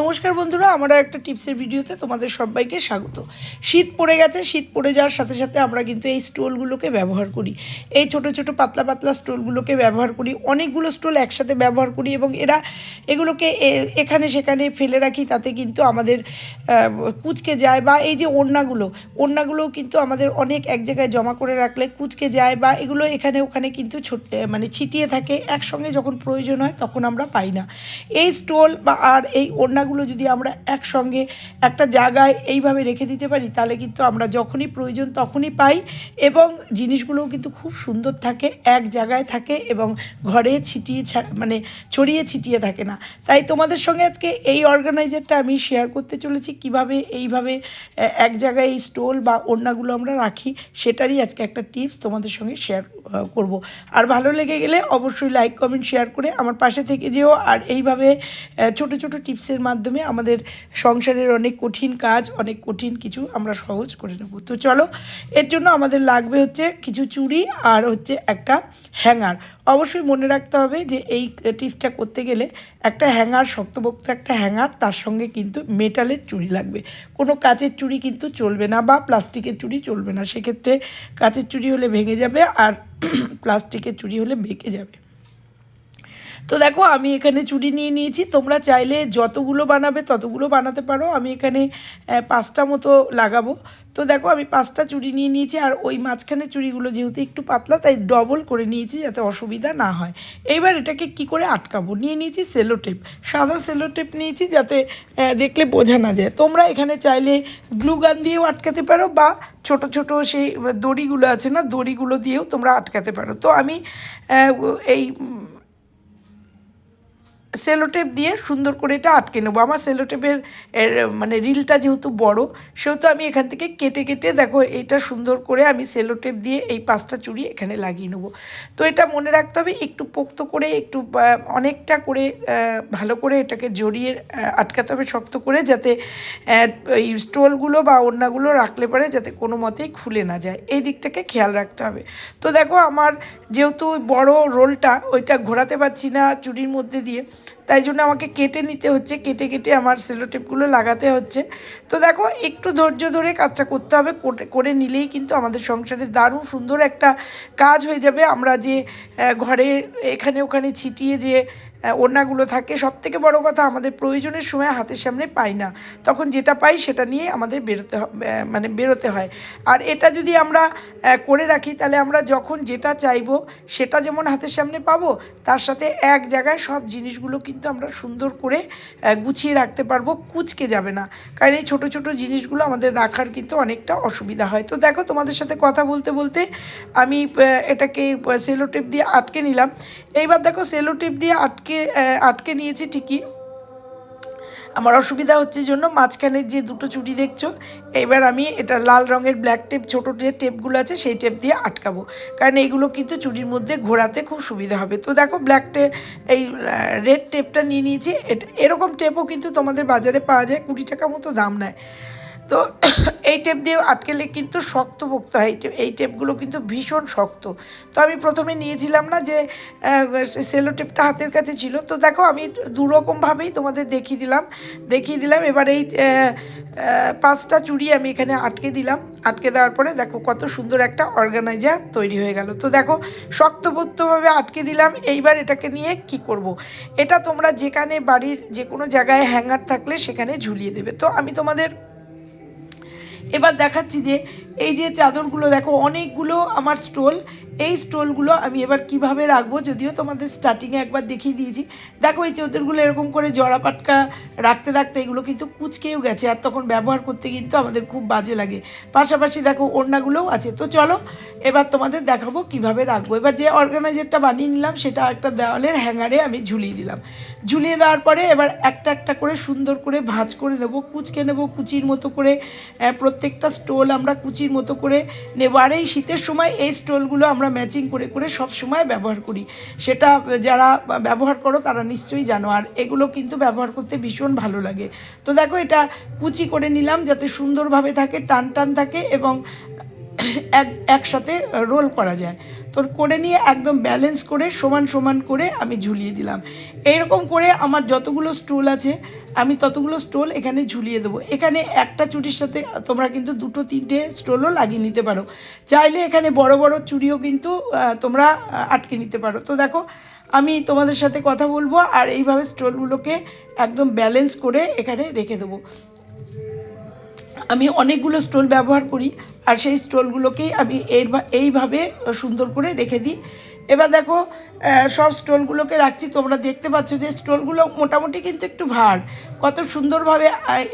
নমস্কার বন্ধুরা আমরা একটা টিপসের ভিডিওতে তোমাদের সবাইকে স্বাগত। শীত পড়ে গেছে, শীত পড়ে যাওয়ার সাথে সাথে আমরা কিন্তু এই স্টোলগুলোকে ব্যবহার করি। এই ছোট ছোট পাতলা পাতলা স্টোলগুলোকে ব্যবহার করি, অনেকগুলো স্টোল একসাথে ব্যবহার করি এবং এরা এগুলোকে এখানে সেখানে ফেলে রাখি, তাতে কিন্তু আমাদের কুচকে যায় বা এই যে ওড়নাগুলো, ওড়নাগুলোও কিন্তু আমাদের অনেক এক জায়গায় জমা করে রাখলে কুচকে যায় বা এগুলো এখানে ওখানে কিন্তু ছোট মানে ছিটিয়ে থাকে। একসঙ্গে যখন প্রয়োজন হয় তখন আমরা পাই না। এই স্টোল বা আর এই ওড়নাগুলো যদি আমরা একসঙ্গে একটা জায়গায় এইভাবে রেখে দিতে পারি, তাহলে কিন্তু আমরা যখনই প্রয়োজন তখনই পাই এবং জিনিসগুলোও কিন্তু খুব সুন্দর থাকে, এক জায়গায় থাকে এবং ঘরে ছিটিয়ে মানে ছড়িয়ে ছিটিয়ে থাকে না। তাই তোমাদের সঙ্গে আজকে এই অর্গানাইজারটা আমি শেয়ার করতে চলেছি, কীভাবে এইভাবে এক জায়গায় এই স্টোল বা ওড়নাগুলো আমরা রাখি, সেটারই আজকে একটা টিপস তোমাদের সঙ্গে শেয়ার করব। আর ভালো লেগে গেলে অবশ্যই লাইক কমেন্ট শেয়ার করে আমার পাশে থেকে যেও। আর এইভাবে ছোট ছোট টিপসের মাধ্যমে আমাদের সংসারের অনেক কঠিন কাজ, অনেক কঠিন কিছু আমরা সহজ করে নেব। তো চলো, এর জন্য আমাদের লাগবে হচ্ছে কিছু চুড়ি আর হচ্ছে একটা হ্যাঙ্গার। অবশ্যই মনে রাখতে হবে যে এই টিপসটা করতে গেলে একটা হ্যাঙ্গার, শক্তপোক্ত একটা হ্যাঙ্গার, তার সঙ্গে কিন্তু মেটালের চুড়ি লাগবে। কোনো কাচের চুড়ি কিন্তু চলবে না বা প্লাস্টিকের চুড়ি চলবে না। সেক্ষেত্রে কাচের চুড়ি হলে ভেঙে যাবে আর প্লাস্টিকের চুড়ি হলে বেঁকে যাবে। তো দেখো, আমি এখানে চুড়ি নিয়ে নিয়েছি। তোমরা চাইলে যতগুলো বানাবে ততগুলো বানাতে পারো। আমি এখানে পাঁচটা মতো লাগাবো। তো দেখো, আমি পাঁচটা চুড়ি নিয়ে নিয়েছি আর ওই মাঝখানে চুড়িগুলো যেহেতু একটু পাতলা, তাই ডবল করে নিয়েছি যাতে অসুবিধা না হয়। এইবার এটাকে কি করে আটকাবো? নিয়ে নিয়েছি সেলো টেপ। সাদা সেলো টেপ নিয়েছি যাতে দেখলে বোঝা না যায়। তোমরা এখানে চাইলে গ্লু গান দিয়েও আটকাতে পারো বা ছোট ছোট সেই দড়িগুলো আছে না, দড়িগুলো দিয়েও তোমরা আটকাতে পারো। তো আমি এই সেলোটেপ দিয়ে সুন্দর করে এটা আটকে নেব। আমার সেলোটেপের মানে রিলটা যেহেতু বড়, সেহেতু আমি এখান থেকে কেটে কেটে দেখো এইটা সুন্দর করে আমি সেলোটেপ দিয়ে এই পাঁচটা চুড়ি এখানে লাগিয়ে নেব। তো এটা মনে রাখতে হবে, একটু পোক্ত করে, একটু অনেকটা করে ভালো করে এটাকে জড়িয়ে আটকাতে হবে শক্ত করে যাতে এই স্টোলগুলো বা ওড়নাগুলো রাখলে পারে যাতে কোনো মতেই খুলে না যায়। এই দিকটাকে খেয়াল রাখতে হবে। তো দেখো আমার যেহেতু বড় রোলটা, ওইটা ঘোরাতে পারছি না চুড়ির মধ্যে দিয়ে। তাই জন্য আমাকে কেটে নিতে হচ্ছে, কেটে কেটে আমার সেলোটেপগুলো লাগাতে হচ্ছে। তো দেখো, একটু ধৈর্য ধরে কাজটা করতে হবে করে নিলেই কিন্তু আমাদের সংসারে দারুণ সুন্দর একটা কাজ হয়ে যাবে। আমরা যে ঘরে এখানে ওখানে ছিটিয়ে যে ওড়নাগুলো থাকে সব থেকে বড় কথা আমাদের প্রয়োজনের সময় হাতের সামনে পাই না। তখন যেটা পাই সেটা নিয়ে আমাদের বেরোতে মানে বেরোতে হয়। আর এটা যদি আমরা করে রাখি, তাহলে আমরা যখন যেটা চাইব, সেটা যেমন হাতের সামনে পাবো, তার সাথে এক জায়গায় সব জিনিসগুলো কিন্তু আমরা সুন্দর করে গুছিয়ে রাখতে পারব, কুচকে যাবে না। কারণ এই ছোটো ছোটো জিনিসগুলো আমাদের রাখার কিন্তু অনেকটা অসুবিধা হয়। তো দেখো তোমাদের সাথে কথা বলতে বলতে আমি এটাকে সেলো টেপ দিয়ে আটকে নিলাম। এইবার দেখো সেলো টেপ দিয়ে আটকে আটকে নিয়েছি ঠিকই। আমার অসুবিধা হচ্ছে জন্য মাঝখানে যে দুটো চুড়ি দেখছ, এবার আমি এটা লাল রঙের ব্ল্যাক টেপ ছোটো যে টেপগুলো আছে সেই টেপ দিয়ে আটকাবো। কারণ এইগুলো কিন্তু চুড়ির মধ্যে ঘোরাতে খুব সুবিধা হবে। তো দেখো ব্ল্যাক টেপ এই রেড টেপটা নিয়ে নিয়েছি। এরকম টেপও কিন্তু তোমাদের বাজারে পাওয়া যায়, কুড়ি টাকা মতো দাম নেয়। তো এই টেপ দিয়ে আটকেলে কিন্তু শক্ত পোক্ত হয়। এই টেপ এই টেপগুলো কিন্তু ভীষণ শক্ত। তো আমি প্রথমে নিয়েছিলাম না যে সেলো টেপটা হাতের কাছে ছিল। তো দেখো আমি দুরকমভাবেই তোমাদের দেখিয়ে দিলাম। দেখিয়ে দিলাম, এবার এই পাঁচটা চুড়ি আমি এখানে আটকে দিলাম। আটকে দেওয়ার পরে দেখো কত সুন্দর একটা অর্গানাইজার তৈরি হয়ে গেল। তো দেখো শক্তপোক্তভাবে আটকে দিলাম। এইবার এটাকে নিয়ে কি করব। এটা তোমরা যেখানে বাড়ির যে কোনো জায়গায় হ্যাঙ্গার থাকলে সেখানে ঝুলিয়ে দেবে। তো আমি তোমাদের এবার দেখাচ্ছি যে এই যে চাদরগুলো দেখো, অনেকগুলো আমার স্টোল। এই স্টোলগুলো আমি এবার কীভাবে রাখব যদিও তোমাদের স্টার্টিংয়ে একবার দেখিয়ে দিয়েছি। দেখো, এই চাদরগুলো এরকম করে জড়া পাটকা রাখতে রাখতে এগুলো কিন্তু কুচকেও গেছে আর তখন ব্যবহার করতে কিন্তু আমাদের খুব বাজে লাগে। পাশাপাশি দেখো, ওড়নাগুলোও আছে। তো চলো, এবার তোমাদের দেখাবো কীভাবে রাখব। এবার যে অর্গানাইজারটা বানিয়ে নিলাম, সেটা একটা দেওয়ালের হ্যাঙ্গারে আমি ঝুলিয়ে দিলাম। ঝুলিয়ে দেওয়ার পরে এবার একটা একটা করে সুন্দর করে ভাঁজ করে নেব, কুচকে নেব, কুচির মতো করে প্রত্যেকটা স্টোল আমরা কুচির মতো করে নেব আর এই শীতের সময় এই স্টোলগুলো আমরা ম্যাচিং করে করে সব সময় ব্যবহার করি। সেটা যারা ব্যবহার করো তারা নিশ্চয়ই জানো। আর এগুলো কিন্তু ব্যবহার করতে ভীষণ ভালো লাগে। তো দেখো এটা কুচি করে নিলাম যাতে সুন্দরভাবে থাকে, টান টান থাকে এবং এক, একসাথে রোল করা যায়। তো করে নিয়ে একদম ব্যালেন্স করে, সমান সমান করে আমি ঝুলিয়ে দিলাম। এইরকম করে আমার যতগুলো স্টুল আছে, আমি ততগুলো স্টোল এখানে ঝুলিয়ে দেবো। এখানে একটা চুড়ির সাথে তোমরা কিন্তু দুটো, তিনটে স্টোলও লাগিয়ে নিতে পারো। চাইলে এখানে বড় বড় চুড়িও কিন্তু তোমরা আটকে নিতে পারো। তো দেখো, আমি তোমাদের সাথে কথা বলব আর এইভাবে স্টোলগুলোকে একদম ব্যালেন্স করে এখানে রেখে দেবো। আমি অনেকগুলো স্টোল ব্যবহার করি আর সেই স্টোলগুলোকেই আমি এর এইভাবে সুন্দর করে রেখে দিই। এবার দেখো সব স্টোলগুলোকে রাখছি। তোমরা দেখতে পাচ্ছ যে স্টোলগুলো মোটামুটি কিন্তু একটু ভার। কত সুন্দরভাবে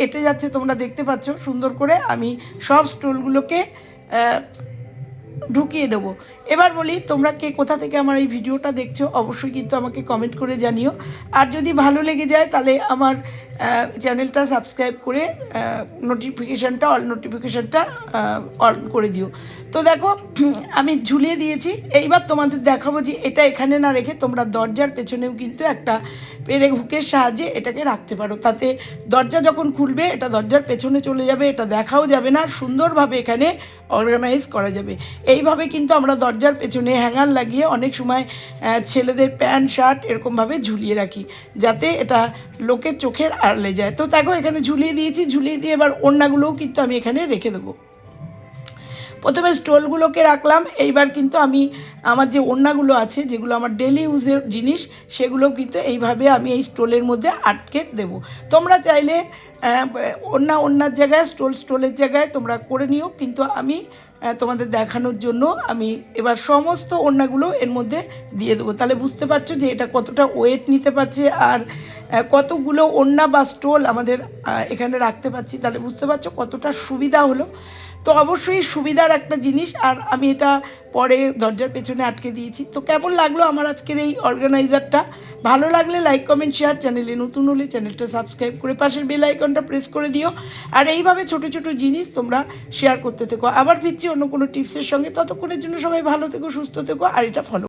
এঁটে যাচ্ছে তোমরা দেখতে পাচ্ছ। সুন্দর করে আমি সব স্টোলগুলোকে ঢুকিয়ে দেবো এবার বলি, তোমরা কে কোথা থেকে আমার এই ভিডিওটা দেখছ, অবশ্যই কিন্তু আমাকে কমেন্ট করে জানিও। আর যদি ভালো লেগে যায়, তাহলে আমার চ্যানেলটা সাবস্ক্রাইব করে নোটিফিকেশানটা অল নোটিফিকেশানটা অন করে দিও। তো দেখো, আমি ঝুলিয়ে দিয়েছি। এইবার তোমাদের দেখাবো যে এটা এখানে না রেখে তোমরা দরজার পেছনেও কিন্তু একটা পেরে হুকের সাহায্যে এটাকে রাখতে পারো। তাতে দরজা যখন খুলবে, এটা দরজার পেছনে চলে যাবে, এটা দেখাও যাবে না, সুন্দরভাবে এখানে অর্গানাইজ করা যাবে। এইভাবে কিন্তু আমরা দরজার পেছনে হ্যাঙ্গার লাগিয়ে অনেক সময় ছেলেদের প্যান্ট, শার্ট এরকমভাবে ঝুলিয়ে রাখি। যাতে এটা লোকের চোখের আড়লে যায়। তো দেখো, এখানে ঝুলিয়ে দিয়েছি, ঝুলিয়ে দিয়ে এবার ওড়নাগুলোও কিন্তু আমি এখানে রেখে দেবো। প্রথমে স্টোলগুলোকে রাখলাম, এইবার কিন্তু আমি আমার যে ওড়নাগুলো আছে, যেগুলো আমার ডেলি ইউজের জিনিস, সেগুলো কিন্তু এইভাবে আমি এই স্টোলের মধ্যে আটকে দেব। তোমরা চাইলে ওড়না ওড়নার জায়গায়, স্টোল স্টোলের জায়গায় তোমরা করে নিও, কিন্তু আমি তোমাদের দেখানোর জন্য আমি এবার সমস্ত ওড়নাগুলো এর মধ্যে দিয়ে দেবো। তাহলে বুঝতে পারছ যে এটা কতটা ওয়েট নিতে পারছে আর কতগুলো ওড়না বা স্টোল আমাদের এখানে রাখতে পারছি। তাহলে বুঝতে পারছ কতটা সুবিধা হলো। তো অবশ্যই সুবিধার একটা জিনিস, আর আমি এটা পরে দরজার পেছনে আটকে দিয়েছি। তো কেমন লাগল আমার আজকের এই অর্গানাইজারটা ভালো লাগলে লাইক কমেন্ট শেয়ার চ্যানেলে নতুন হলে চ্যানেলটা সাবস্ক্রাইব করে পাশের বেল আইকনটা প্রেস করে দিও। আর এইভাবে ছোট ছোট জিনিস তোমরা শেয়ার করতে থেকো। আবার ফিরছি অন্য কোনো টিপসের সঙ্গে। ততক্ষণের জন্য সবাই ভালো থেকো, সুস্থ থেকো, আর এটা ফলো